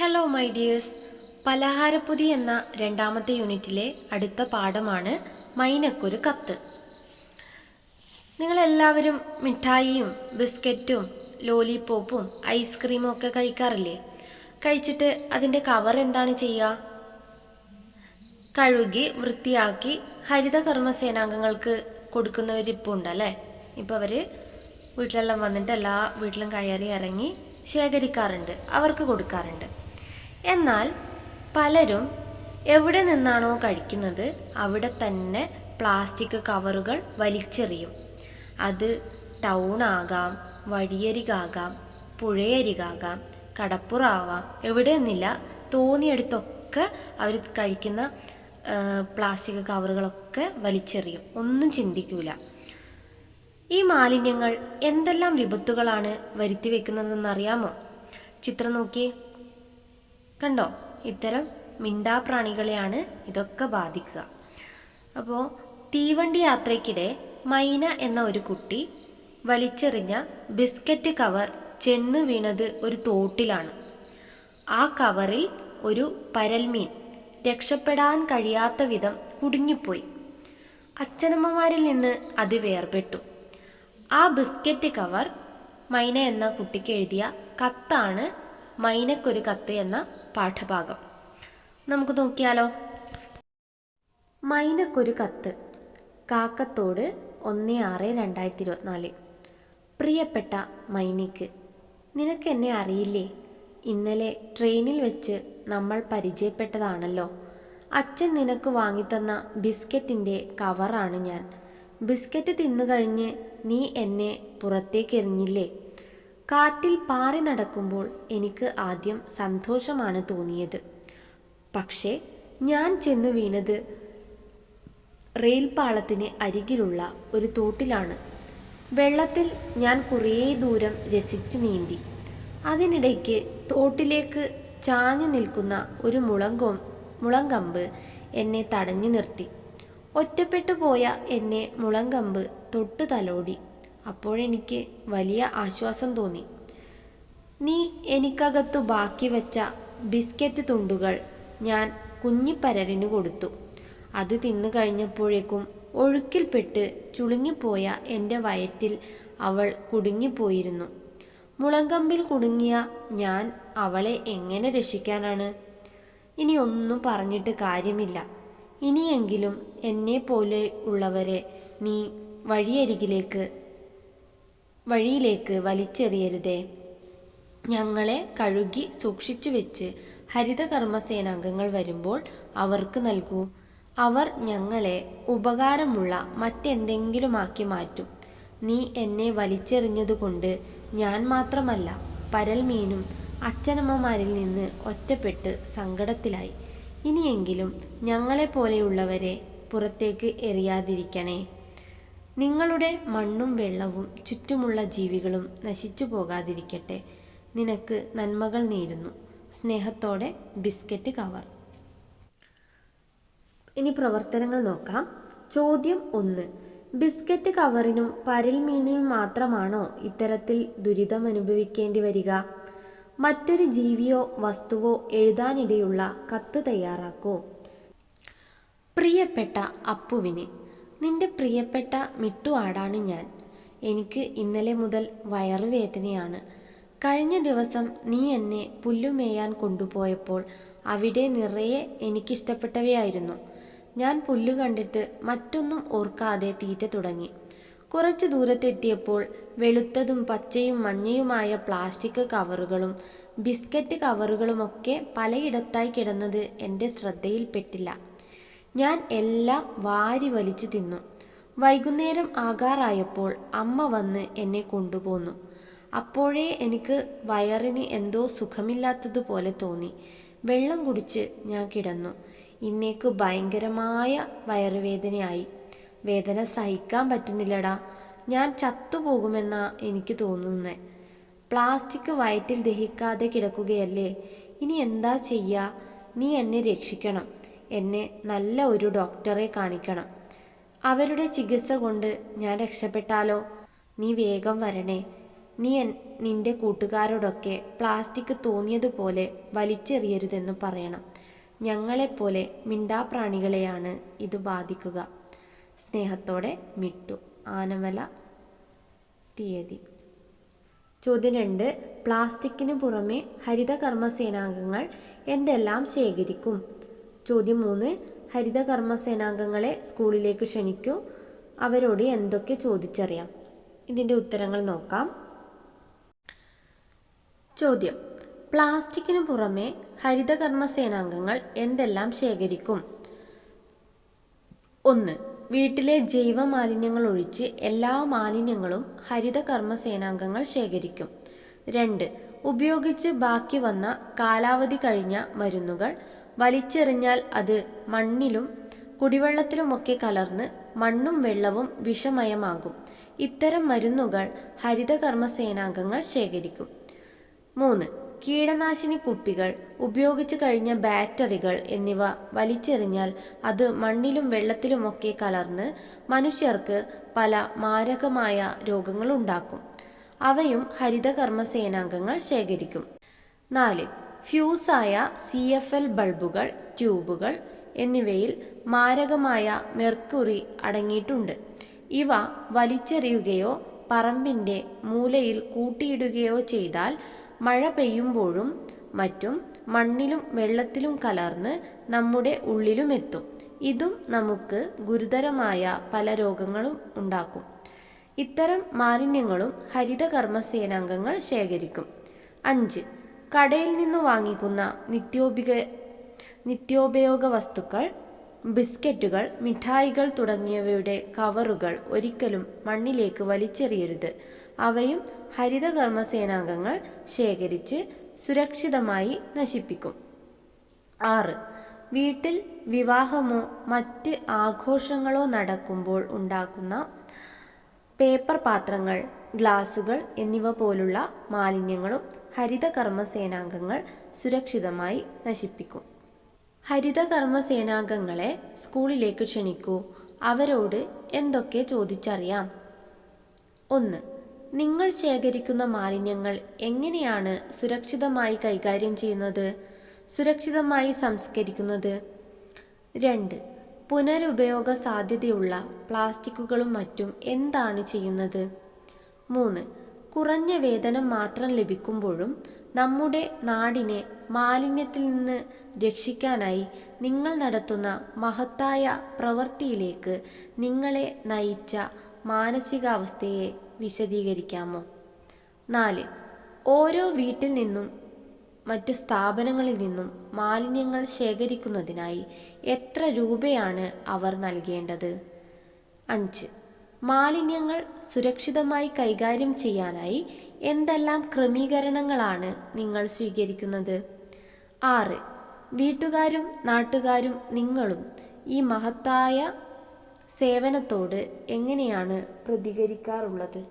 Hello my dears പലഹാരപ്പൊതി എന്ന രണ്ടാമത്തെ യൂണിറ്റിലെ അടുത്ത പാഠമാണ് മൈനക്കൊരു കത്ത്. നിങ്ങളെല്ലാവരും മിഠായിയും ബിസ്ക്കറ്റും ലോലിപോപ്പും ഐസ്ക്രീമും ഒക്കെ കഴിക്കാറില്ലേ? കഴിച്ചിട്ട് അതിന്റെ കവർ എന്താണ് ചെയ്യുക? കഴുകി വൃത്തിയാക്കി ഹരിതകർമ്മ സേനാംഗങ്ങൾക്ക് കൊടുക്കുന്നവരിപ്പോൾ ഉണ്ടല്ലേ ഇപ്പോൾ അവർ വീട്ടിലെല്ലാം വന്നിട്ട് എല്ലാ വീട്ടിലും കയറി ഇറങ്ങി ശേഖരിക്കാറുണ്ട്. അവർക്ക് കൊടുക്കാറുണ്ട്. എന്നാൽ പലരും എവിടെ നിന്നാണോ കഴിക്കുന്നത് അവിടെ തന്നെ പ്ലാസ്റ്റിക് കവറുകൾ വലിച്ചെറിയും. അത് ടൗൺ ആകാം വഴിയരികാകാം പുഴയരികാകാം കടപ്പുറാവാം എവിടെ നിന്നില്ല തോന്നിയെടുത്തൊക്കെ അവർ കഴിക്കുന്ന പ്ലാസ്റ്റിക് കവറുകളൊക്കെ വലിച്ചെറിയും. ഒന്നും ചിന്തിക്കൂല. ഈ മാലിന്യങ്ങൾ എന്തെല്ലാം വിപത്തുകളാണ് വരുത്തി വെക്കുന്നതെന്നറിയാമോ ചിത്രം നോക്കിയേ. കണ്ടോ? ഇത്തരം മിണ്ടാപ്രാണികളെയാണ് ഇതൊക്കെ ബാധിക്കുക. അപ്പോൾ തീവണ്ടി യാത്രയ്ക്കിടെ മൈന എന്ന ഒരു കുട്ടി വലിച്ചെറിഞ്ഞ ബിസ്ക്കറ്റ് കവർ ചെന്ന് വീണത് ഒരു തോട്ടിലാണ്. ആ കവറിൽ ഒരു പരൽമീൻ രക്ഷപ്പെടാൻ കഴിയാത്ത വിധം കുടുങ്ങിപ്പോയി. അച്ഛനമ്മമാരിൽ നിന്ന് അത് വേർപെട്ടു. ആ ബിസ്ക്കറ്റ് കവർ മൈന എന്ന കുട്ടിക്ക് എഴുതിയ കത്താണ് മൈനക്കൊരു കത്ത് എന്ന പാഠഭാഗം. നമുക്ക് നോക്കിയാലോ. മൈനക്കൊരു കത്ത്. കാക്കത്തോട് ഒന്ന് ആറ് രണ്ടായിരത്തി ഇരുപത്തിനാല് പ്രിയപ്പെട്ട മൈനയ്ക്ക് നിനക്ക് എന്നെ അറിയില്ലേ? ഇന്നലെ ട്രെയിനിൽ വെച്ച് നമ്മൾ പരിചയപ്പെട്ടതാണല്ലോ. അച്ഛൻ നിനക്ക് വാങ്ങിത്തന്ന ബിസ്ക്കറ്റിന്റെ കവറാണ് ഞാൻ. ബിസ്ക്കറ്റ് തിന്നു കഴിഞ്ഞ് നീ എന്നെ പുറത്തേക്ക് എറിഞ്ഞില്ലേ കാറ്റിൽ പാറി നടക്കുമ്പോൾ എനിക്ക് ആദ്യം സന്തോഷമാണ് തോന്നിയത്. പക്ഷേ ഞാൻ ചെന്നു വീണത് റെയിൽ പാളത്തിന് അരികിലുള്ള ഒരു തോട്ടിലാണ്. വെള്ളത്തിൽ ഞാൻ കുറേ ദൂരം രസിച്ച് നീന്തി. അതിനിടയ്ക്ക് തോട്ടിലേക്ക് ചാഞ്ഞു നിൽക്കുന്ന ഒരു മുളങ്കൊ മുളങ്കമ്പ് എന്നെ തടഞ്ഞു നിർത്തി. ഒറ്റപ്പെട്ടു പോയ എന്നെ മുളങ്കമ്പ് തൊട്ട് തലോടി. അപ്പോഴെനിക്ക് വലിയ ആശ്വാസം തോന്നി. നീ എനിക്കകത്തു ബാക്കി വെച്ച ബിസ്ക്കറ്റ് തുണ്ടുകൾ ഞാൻ കുഞ്ഞിപ്പരലിന് കൊടുത്തു. അത് തിന്നു കഴിഞ്ഞപ്പോഴേക്കും ഒഴുക്കിൽപ്പെട്ട് ചുളുങ്ങിപ്പോയ എന്റെ വയറ്റിൽ അവൾ കുടുങ്ങിപ്പോയിരുന്നു. മുളങ്കമ്പിൽ കുടുങ്ങിയ ഞാൻ അവളെ എങ്ങനെ രക്ഷിക്കാനാണ്? ഇനി ഒന്നും പറഞ്ഞിട്ട് കാര്യമില്ല. ഇനിയെങ്കിലും എന്നെ പോലെ ഉള്ളവരെ നീ വഴിയരികിലേക്ക് വഴിയിലേക്ക് വലിച്ചെറിയരുതേ. ഞങ്ങളെ കഴുകി സൂക്ഷിച്ചു വെച്ച് ഹരിതകർമ്മസേനാംഗങ്ങൾ വരുമ്പോൾ അവർക്ക് നൽകൂ. അവർ ഞങ്ങളെ ഉപകാരമുള്ള മറ്റെന്തെങ്കിലുമാക്കി മാറ്റും. നീ എന്നെ വലിച്ചെറിഞ്ഞതുകൊണ്ട് ഞാൻ മാത്രമല്ല പരൽമീനും അച്ഛനമ്മമാരിൽ നിന്ന് ഒറ്റപ്പെട്ട് സങ്കടത്തിലായി. ഇനിയെങ്കിലും ഞങ്ങളെപ്പോലെയുള്ളവരെ പുറത്തേക്ക് എറിയാതിരിക്കണേ. നിങ്ങളുടെ മണ്ണും വെള്ളവും ചുറ്റുമുള്ള ജീവികളും നശിച്ചു പോകാതിരിക്കട്ടെ. നിനക്ക് നന്മകൾ നേരുന്നു. സ്നേഹത്തോടെ ബിസ്ക്കറ്റ് കവർ. ഇനി പ്രവർത്തനങ്ങൾ നോക്കാം. ചോദ്യം ഒന്ന്. ബിസ്ക്കറ്റ് കവറിനും പരൽ മീനിനും മാത്രമാണോ ഇത്തരത്തിൽ ദുരിതം അനുഭവിക്കേണ്ടി വരിക? മറ്റൊരു ജീവിയോ വസ്തുവോ എഴുതാനിടയുള്ള കത്ത് തയ്യാറാക്കൂ. പ്രിയപ്പെട്ട അപ്പുവിന് നിന്റെ പ്രിയപ്പെട്ട മിട്ടു ആടാണ് ഞാൻ. എനിക്ക് ഇന്നലെ മുതൽ വയറുവേദനയാണ്. കഴിഞ്ഞ ദിവസം നീ എന്നെ പുല്ലുമേയാൻ കൊണ്ടുപോയപ്പോൾ അവിടെ നിറയെ എനിക്കിഷ്ടപ്പെട്ടവയായിരുന്നു. ഞാൻ പുല്ലു കണ്ടിട്ട് മറ്റൊന്നും ഓർക്കാതെ തീറ്റ തുടങ്ങി. കുറച്ചു ദൂരത്തെത്തിയപ്പോൾ വെളുത്തതും പച്ചയും മഞ്ഞയുമായ പ്ലാസ്റ്റിക് കവറുകളും ബിസ്ക്കറ്റ് കവറുകളുമൊക്കെ പലയിടത്തായി കിടന്നത് എന്റെ ശ്രദ്ധയിൽപ്പെട്ടില്ല. ഞാൻ എല്ലാം വാരി വലിച്ചു തിന്നു. വൈകുന്നേരം ആകാറായപ്പോൾ അമ്മ വന്ന് എന്നെ കൊണ്ടുപോന്നു. അപ്പോഴേ എനിക്ക് വയറിന് എന്തോ സുഖമില്ലാത്തതുപോലെ തോന്നി. വെള്ളം കുടിച്ച് ഞാൻ കിടന്നു. ഇന്നേക്ക് ഭയങ്കരമായ വയറുവേദനയായി. വേദന സഹിക്കാൻ പറ്റുന്നില്ലടാ. ഞാൻ ചത്തുപോകുമെന്നാ എനിക്ക് തോന്നുന്നേ. പ്ലാസ്റ്റിക് വയറ്റിൽ ദഹിക്കാതെ കിടക്കുകയല്ലേ? ഇനി എന്താ ചെയ്യുക നീ എന്നെ രക്ഷിക്കണം. എന്നെ നല്ല ഒരു ഡോക്ടറെ കാണിക്കണം. അവരുടെ ചികിത്സ കൊണ്ട് ഞാൻ രക്ഷപ്പെട്ടാലോ? നീ വേഗം വരണേ. നീ എൻ നിന്റെ കൂട്ടുകാരോടൊക്കെ പ്ലാസ്റ്റിക് തോന്നിയതുപോലെ വലിച്ചെറിയരുതെന്ന് പറയണം. ഞങ്ങളെപ്പോലെ മിണ്ടാപ്രാണികളെയാണ് ഇത് ബാധിക്കുക. സ്നേഹത്തോടെ മിട്ടു ആനമല തീയതി. ചോദ്യം രണ്ട്. പ്ലാസ്റ്റിക്കിന് പുറമെ ഹരിതകർമ്മ സേനാംഗങ്ങൾ എന്തെല്ലാം ശേഖരിക്കും? ചോദ്യം മൂന്ന്. ഹരിതകർമ്മ സേനാംഗങ്ങളെ സ്കൂളിലേക്ക് ക്ഷണിക്കൂ. അവരോട് എന്തൊക്കെ ചോദിച്ചറിയാം? ഇതിന്റെ ഉത്തരങ്ങൾ നോക്കാം. ചോദ്യം. പ്ലാസ്റ്റിക്കിന് പുറമെ ഹരിതകർമ്മ സേനാംഗങ്ങൾ എന്തെല്ലാം ശേഖരിക്കും? ഒന്ന്. വീട്ടിലെ ജൈവ മാലിന്യങ്ങൾ ഒഴിച്ച് എല്ലാ മാലിന്യങ്ങളും ഹരിതകർമ്മ സേനാംഗങ്ങൾ ശേഖരിക്കും. രണ്ട്. ഉപയോഗിച്ച് ബാക്കി വന്ന കാലാവധി കഴിഞ്ഞ മരുന്നുകൾ. വലിച്ചെറിഞ്ഞാൽ അത് മണ്ണിലും കുടിവെള്ളത്തിലുമൊക്കെ കലർന്ന് മണ്ണും വെള്ളവും വിഷമയമാകും. ഇത്തരം മരുന്നുകൾ ഹരിതകർമ്മ സേനാംഗങ്ങൾ ശേഖരിക്കും. മൂന്ന്. കീടനാശിനി കുപ്പികൾ ഉപയോഗിച്ചു കഴിഞ്ഞ ബാറ്ററികൾ എന്നിവ വലിച്ചെറിഞ്ഞാൽ അത് മണ്ണിലും വെള്ളത്തിലുമൊക്കെ കലർന്ന് മനുഷ്യർക്ക് പല മാരകമായ രോഗങ്ങൾ ഉണ്ടാക്കും അവയും ഹരിതകർമ്മ സേനാംഗങ്ങൾ ശേഖരിക്കും. നാല്. ഫ്യൂസായ സി എഫ് എൽ ബൾബുകൾ ട്യൂബുകൾ എന്നിവയിൽ മാരകമായ മെർക്കുറി അടങ്ങിയിട്ടുണ്ട്. ഇവ വലിച്ചെറിയുകയോ പറമ്പിന്റെ മൂലയിൽ കൂട്ടിയിടുകയോ ചെയ്താൽ മഴ പെയ്യുമ്പോഴും മറ്റും മണ്ണിലും വെള്ളത്തിലും കലർന്ന് നമ്മുടെ ഉള്ളിലും എത്തും ഇതും നമുക്ക് ഗുരുതരമായ പല രോഗങ്ങളും ഉണ്ടാക്കും. ഇത്തരം മാലിന്യങ്ങളും ഹരിതകർമ്മ സേനാംഗങ്ങൾ ശേഖരിക്കും. അഞ്ച് കടയിൽ നിന്ന് വാങ്ങിക്കുന്ന നിത്യോപിക നിത്യോപയോഗ വസ്തുക്കൾ ബിസ്ക്കറ്റുകൾ മിഠായികൾ തുടങ്ങിയവയുടെ കവറുകൾ ഒരിക്കലും മണ്ണിലേക്ക് വലിച്ചെറിയരുത്. അവയും ഹരിതകർമ്മസേനാംഗങ്ങൾ ശേഖരിച്ച് സുരക്ഷിതമായി നശിപ്പിക്കും. ആറ്. വീട്ടിൽ വിവാഹമോ മറ്റ് ആഘോഷങ്ങളോ നടക്കുമ്പോൾ ഉണ്ടാക്കുന്ന പേപ്പർ പാത്രങ്ങൾ ഗ്ലാസുകൾ എന്നിവ പോലുള്ള മാലിന്യങ്ങളും ഹരിതകർമ്മ സേനാംഗങ്ങൾ സുരക്ഷിതമായി നശിപ്പിക്കും. ഹരിതകർമ്മ സേനാംഗങ്ങളെ സ്കൂളിലേക്ക് ക്ഷണിക്കൂ. അവരോട് എന്തൊക്കെ ചോദിച്ചറിയാം? ഒന്ന് നിങ്ങൾ ശേഖരിക്കുന്ന മാലിന്യങ്ങൾ എങ്ങനെയാണ് സുരക്ഷിതമായി കൈകാര്യം ചെയ്യുന്നത്? സുരക്ഷിതമായി സംസ്കരിക്കുന്നത്? രണ്ട് പുനരുപയോഗ സാധ്യതയുള്ള പ്ലാസ്റ്റിക്കുകളും മറ്റും എന്താണ് ചെയ്യുന്നത്? മൂന്ന്. കുറഞ്ഞ വേതനം മാത്രം ലഭിക്കുമ്പോഴും നമ്മുടെ നാടിനെ മാലിന്യത്തിൽ നിന്ന് രക്ഷിക്കാനായി നിങ്ങൾ നടത്തുന്ന മഹത്തായ പ്രവൃത്തിയിലേക്ക് നിങ്ങളെ നയിച്ച മാനസികാവസ്ഥയെ വിശദീകരിക്കാമോ? നാല്. ഓരോ വീട്ടിൽ നിന്നും മറ്റ് സ്ഥാപനങ്ങളിൽ നിന്നും മാലിന്യങ്ങൾ ശേഖരിക്കുന്നതിനായി എത്ര രൂപയാണ് അവർ നൽകേണ്ടത്? അഞ്ച്. മാലിന്യങ്ങൾ സുരക്ഷിതമായി കൈകാര്യം ചെയ്യാനായി എന്തെല്ലാം ക്രമീകരണങ്ങളാണ് നിങ്ങൾ സ്വീകരിക്കുന്നത്? ആറ്. വീട്ടുകാരും നാട്ടുകാരും നിങ്ങളും ഈ മഹത്തായ സേവനത്തോട് എങ്ങനെയാണ് പ്രതികരിക്കാറുള്ളത്?